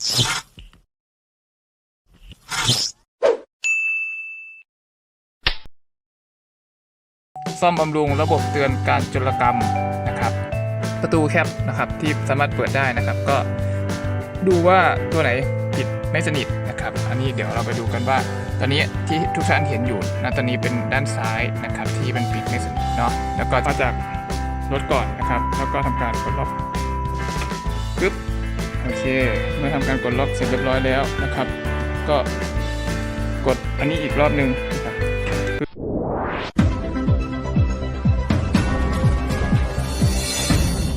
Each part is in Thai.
ซ่อมบำรุงระบบเตือนการจุลกรรมนะครับ ประตูแคปนะครับที่สามารถเปิดได้นะครับ ก็ดูว่าตัวไหนปิดไม่สนิทนะครับ อันนี้เดี๋ยวเราไปดูกันว่า ตอนนี้ที่ทุกท่านเห็นอยู่นะตอนนี้เป็นด้านซ้ายนะครับที่มันปิดไม่สนิทเนาะแล้วก็มาจากรถก่อนนะครับ แล้วก็ทำการกดล็อก โอเค เมื่อทำการกดล็อกเสร็จเรียบร้อยแล้วนะครับ ก็กดอันนี้อีกรอบหนึ่งนะครับ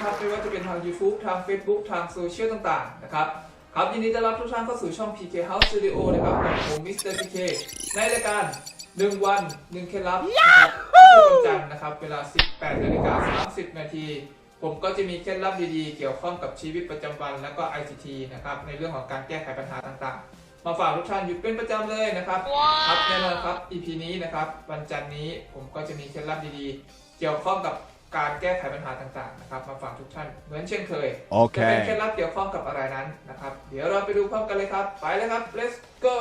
นะครับไม่ว่าจะเป็นทาง YouTube ทาง Facebook ทางโซเชียลต่างๆ นะครับ ครับ ยินดีต้อนรับทุกท่านเข้าสู่ช่อง PK House Studio นะครับกับผมมิสเตอร์ PK ในรายการ 1 วัน 1 เคล็ดลับนะครับทุกวันจันทร์นะครับ เวลา 18นาฬิกา30 นาที ผมก็จะมีเคล็ดลับดีๆ เกี่ยวข้องกับชีวิตประจำวันและก็ ICT นะครับ ในเรื่องของการแก้ไขปัญหาต่างๆมาฝากทุกท่านอยู่เป็นประจำเลยนะครับครับแน่นอนครับ EP นี้นะครับ วันจันทร์นี้ผมก็จะมีเคล็ดลับดีๆ เกี่ยวข้องกับ การแก้ไขปัญหาต่างๆนะครับมาฝากทุกท่านเหมือนเช่นเคยจะเป็นเคล็ด Okay. ลับเกี่ยวข้องกับอะไรนั้นนะครับเดี๋ยวเราไปดูพร้อมกันเลยครับ ไปเลยครับ let's go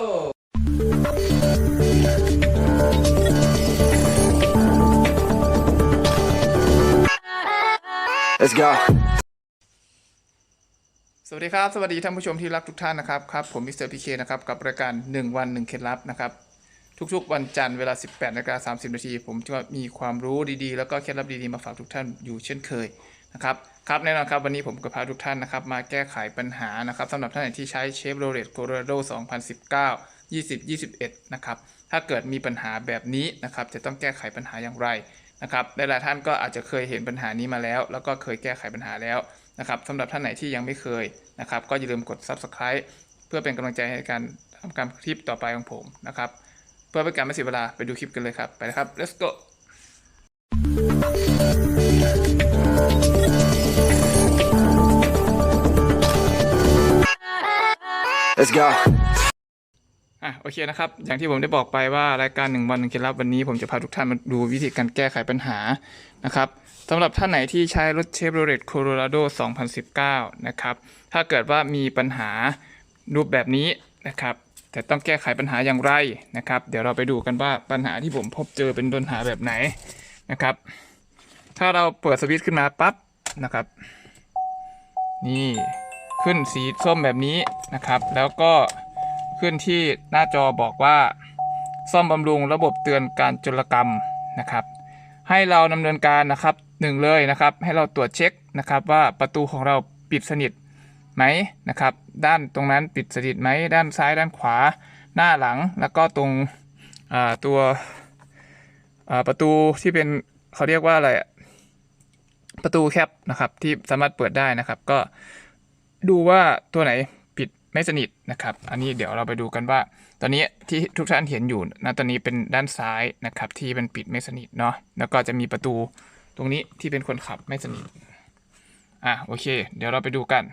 Let's go. สวัสดีครับ สวัสดีท่านผู้ชมที่รักทุกท่านนะครับครับผมมิสเตอร์พีเคนะครับกับรายการ 1 วัน 1 เคล็ดลับนะครับ ทุกๆ วันจันทร์เวลา 18นาฬิกา30 นาที ผมจะมีความรู้ดีๆ แล้วก็เคล็ดลับดีๆ มาฝากทุกท่านอยู่เช่นเคยนะครับครับแน่นอนครับวันนี้ผมก็พาทุกท่านนะครับมาแก้ไขปัญหานะครับสำหรับท่านไหนที่ใช้เชฟโรเลตโคโรราโด2019 2021 นะครับ ถ้าเกิดมีปัญหาแบบนี้นะครับ จะต้องแก้ไขปัญหาอย่างไรนะครับ หลายๆท่านก็อาจจะเคยเห็นปัญหานี้มาแล้ว แล้วก็เคยแก้ไขปัญหาแล้วนะครับสำหรับท่านไหนที่ยังไม่เคยนะครับ ก็อย่าลืมกด subscribe เพื่อเป็นกำลังใจในการทำการคลิปต่อไปของผมนะครับ เพื่อเป็นการไม่เสียเวลาไปดูคลิปกันเลยครับ ไปเลยครับ let's go Let's go. อะโอเคนะครับ อย่างที่ผมได้บอกไปว่ารายการหนึ่งวันหนึ่งเคล็ดลับวันนี้ผมจะพาทุกท่านมาดูวิธีการแก้ไขปัญหานะครับสำหรับท่านไหนที่ใช้รถเชฟโรเลตโคโรราโด 2019 นะครับ ถ้าเกิดว่ามีปัญหารูปแบบนี้นะครับ แต่ต้องแก้ไขปัญหาอย่างไรนะครับ เดี๋ยวเราไปดูกันว่าปัญหาที่ผมพบเจอเป็นปัญหาแบบไหนนะครับ ถ้าเราเปิดสวิตช์ขึ้นมาปั๊บนะครับ นี่ขึ้นสีส้มแบบนี้นะครับ แล้วก็ขึ้นที่หน้าจอบอกว่า ซ่อมบำรุงระบบเตือนการจุลกรรมนะครับ ให้เราดำเนินการนะครับหนึ่งเลยนะครับ ให้เราตรวจเช็คนะครับว่าประตูของเราปิดสนิท ไหมนะครับ ด้านตรงนั้นปิดสนิทไหม ด้านซ้ายด้านขวาหน้าหลัง แล้วก็ตรงตัวประตูที่เป็นเขาเรียกว่าอะไรประตูแคปนะครับที่สามารถเปิดได้นะครับ ก็ดูว่าตัวไหนปิดไม่สนิทนะครับ อันนี้เดี๋ยวเราไปดูกันว่า ตอนนี้ที่ทุกท่านเห็นอยู่นะตอนนี้เป็นด้านซ้ายนะครับ ที่มันปิดไม่สนิทเนาะแล้วก็จะมีประตูตรงนี้ที่เป็นคนขับไม่สนิทอะโอเค เดี๋ยวเราไปดูกัน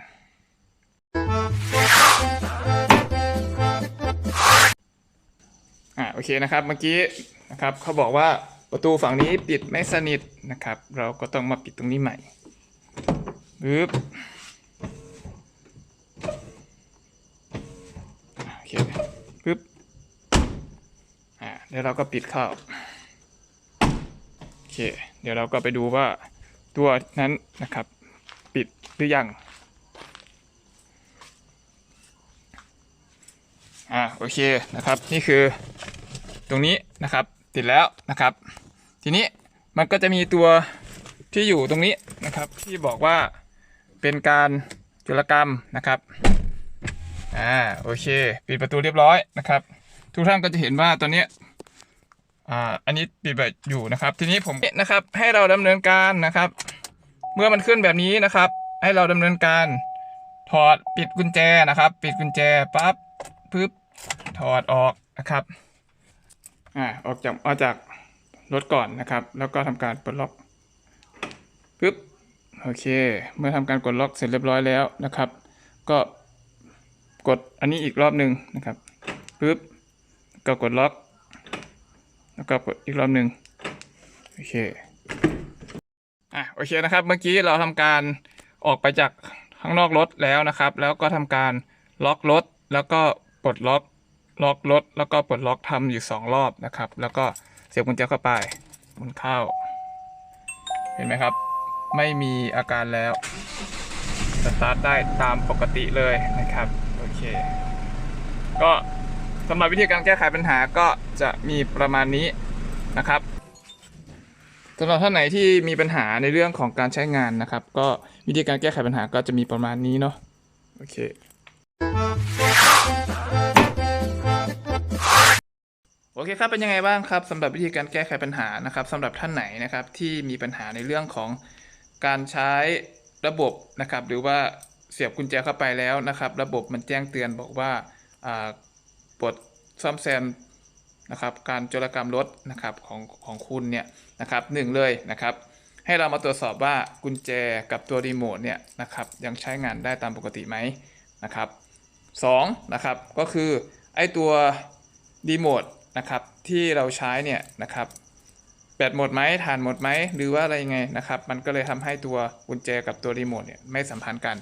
อะโอเคนะครับเมื่อกี้นะครับเขาบอกว่าประตูฝั่งนี้ปิดไม่สนิทนะครับ เราก็ต้องมาปิดตรงนี้ใหม่ปึ๊บโอเคปึ๊บอ่าเดี๋ยวเราก็ปิดเข้าโอเค เดี๋ยวเราก็ไปดูว่าตัวนั้นนะครับ ปิดหรือยัง อ่าโอเคนะครับนี่คือตรงนี้นะครับติดแล้วนะครับ ทีนี้มันก็จะมีตัวที่อยู่ตรงนี้นะครับที่บอกว่าเป็นการจุลกรรมนะครับอ่าโอเคปิดประตูเรียบร้อยนะครับ ทุกท่านก็จะเห็นว่าตอนเนี้ยอ่าอันนี้ปิดแบบอยู่นะครับ ทีนี้ผมนะครับให้เราดำเนินการนะครับ เมื่อมันขึ้นแบบนี้นะครับ ให้เราดำเนินการถอดปิดกุญแจนะครับ ปิดกุญแจปั๊บ ปึ๊บถอดออกนะครับอ่าออกจากออกจากรถก่อนนะครับ แล้วก็ทำการปลดล็อกปึ๊บโอเค เมื่อทำการกดล็อกเสร็จเรียบร้อยแล้วนะครับ ก็กดอันนี้อีกรอบหนึ่งนะครับปึ๊บก็กดล็อก แล้วก็กดอีกรอบหนึ่งโอเคอะโอเคนะครับ เมื่อกี้เราทำการออกไปจากข้างนอกรถแล้วนะครับ แล้วก็ทำการล็อกรถแล้วก็ ปลดล็อกล็อกรถแล้วก็ปลดล็อกทำอยู่สองรอบนะครับ แล้วก็เสียบกุญแจเข้าไปหมุนเข้า เห็นไหมครับ ไม่มีอาการแล้วสตาร์ทได้ตามปกติเลยนะครับโอเค ก็สำหรับวิธีการแก้ไขปัญหาก็จะมีประมาณนี้นะครับสำหรับท่านไหนที่มีปัญหาในเรื่องของการใช้งานนะครับ ก็วิธีการแก้ไขปัญหาก็จะมีประมาณนี้เนาะโอเค โอเคครับเป็นยังไงบ้างครับสำหรับวิธีการแก้ไขปัญหานะครับสำหรับท่านไหนนะครับที่มีปัญหาในเรื่องของการใช้ระบบนะครับ หรือว่าเสียบกุญแจเข้าไปแล้วนะครับ ระบบมันแจ้งเตือนบอกว่าปลดซ่อมแซมนะครับการโจรกรรมรถนะครับของของคุณเนี่ยนะครับหนึ่งเลยนะครับ ให้เรามาตรวจสอบว่ากุญแจกับตัวรีโมทเนี่ยนะครับยังใช้งานได้ตามปกติไหมนะครับ สองนะครับก็คือไอตัวรีโมทนะครับที่เราใช้เนี่ยนะครับแบตหมดไหมฐานหมดไหมหรือว่าอะไรยังไงนะครับ มันก็เลยทำให้ตัวกุญแจกับตัวรีโมทเนี่ยไม่สัมพันธ์กัน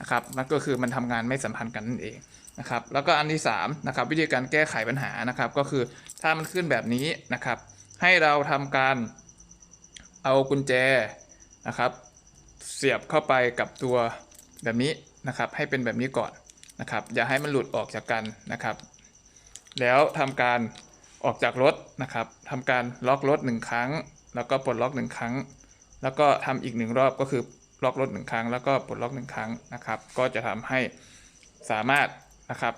นะครับนั่นก็คือมันทำงานไม่สัมพันธ์กันนั่นเองนะครับแล้วก็อันที่3นะครับวิธีการแก้ไขปัญหานะครับ ก็คือถ้ามันขึ้นแบบนี้นะครับ ให้เราทำการเอากุญแจนะครับ เสียบเข้าไปกับตัวแบบนี้นะครับ ให้เป็นแบบนี้ก่อน นะครับอย่าให้มันหลุดออกจากกันนะครับ แล้วทำการออกจากรถนะครับทำการล็อกรถหนึ่งครั้ง แล้วก็ปลดล็อกหนึ่งครั้ง แล้วก็ทำอีกหนึ่งรอบก็คือล็อกรถหนึ่งครั้ง แล้วก็ปลดล็อกหนึ่งครั้งนะครับ ก็จะทำให้สามารถนะครับ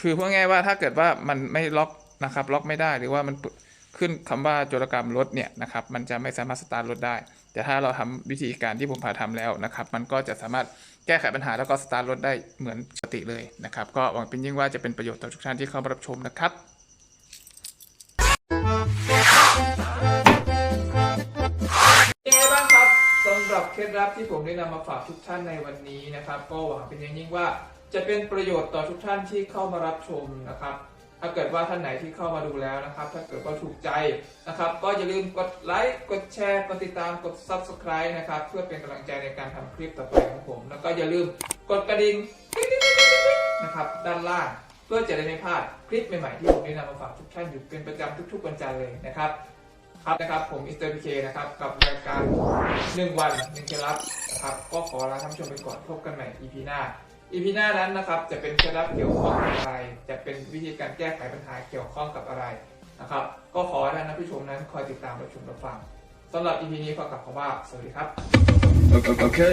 คือพูดง่ายว่าถ้าเกิดว่ามันไม่ล็อกนะครับ ล็อกไม่ได้หรือว่ามันขึ้นคำว่าโจรกรรมรถเนี่ยนะครับ มันจะไม่สามารถสตาร์ทรถได้ แต่ถ้าเราทำวิธีการที่ผมพาทำแล้วนะครับ มันก็จะสามารถ แก้ไขปัญหาแล้วก็สตาร์ทรถได้เหมือนปกติเลยนะครับ ก็หวังเป็นยิ่งว่าจะเป็นประโยชน์ต่อทุกท่านที่เข้ามารับชมนะครับยังไงบ้างครับสำหรับเคล็ดลับที่ผมได้นำมาฝากทุกท่านในวันนี้นะครับ ก็หวังเป็นอย่างยิ่งว่าจะเป็นประโยชน์ต่อทุกท่านที่เข้ามารับชมนะครับ ถ้าเกิดว่าท่านไหนที่เข้ามาดูแล้วนะครับ ถ้าเกิดว่าถูกใจนะครับ ก็อย่าลืมกดไลค์กดแชร์กดติดตามกด subscribe นะครับ เพื่อเป็นกำลังใจในการทำคลิปต่อไปของผม แล้วก็อย่าลืมกดกระดิ่งนะครับด้านล่างเพื่อจะได้ไม่พลาดคลิปใหม่ๆที่ผมได้นำมาฝากทุกท่านอยู่เป็นประจำทุกๆวันจันทร์เลยนะครับครับนะครับผมมิสเตอร์พีเคนะครับกับรายการ 1 วันหนึ่งเคล็ดลับนะครับก็ขอลาท่านผู้ชมไปก่อนพบกันใหม่ EP หน้า EP หน้านั้นนะครับ จะเป็นเคล็ดลับเกี่ยวข้องกับอะไร จะเป็นวิธีการแก้ไขปัญหาเกี่ยวข้องกับอะไรนะครับ ก็ขอให้ท่านผู้ชมนั้นคอยติดตามรับชมรับฟังสำหรับ EP นี้ก็กลับคำว่า สวัสดีครับ Okay. okay.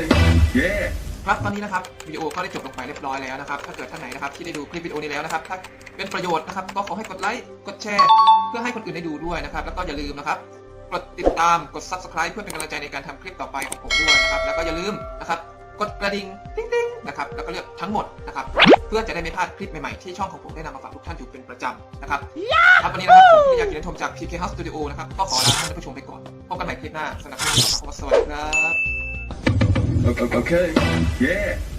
Yeah. ครับตอนนี้นะครับวิดีโอก็ได้จบลงไปเรียบร้อยแล้วนะครับ ถ้าเกิดท่านไหนนะครับที่ได้ดูคลิปวิดีโอนี้แล้วนะครับ ถ้าเป็นประโยชน์นะครับ ก็ขอให้กดไลค์กดแชร์ เพื่อให้คนอื่นได้ดูด้วยนะครับ แล้วก็อย่าลืมนะครับกดติดตามกด subscribe เพื่อเป็นกำลังใจในการทำคลิปต่อไปของผมด้วยนะครับ แล้วก็อย่าลืมนะครับ กดกระดิ่งติ๊งติ๊ง นะครับแล้วก็เลือกทั้งหมดนะครับเพื่อจะได้ไม่พลาดคลิปใหม่ๆ ที่ช่องของผมได้นำมาฝากทุกท่านอยู่เป็นประจำนะครับครับวันนี้นะครับผมที่อยากกินชมจาก PK House Studio นะครับก็ขอลาท่านผู้ชมไปก่อนพบกันใหม่คลิปหน้าสำหรับคลิปนี้ขอสวัสดีครับ Okay. okay. Yeah.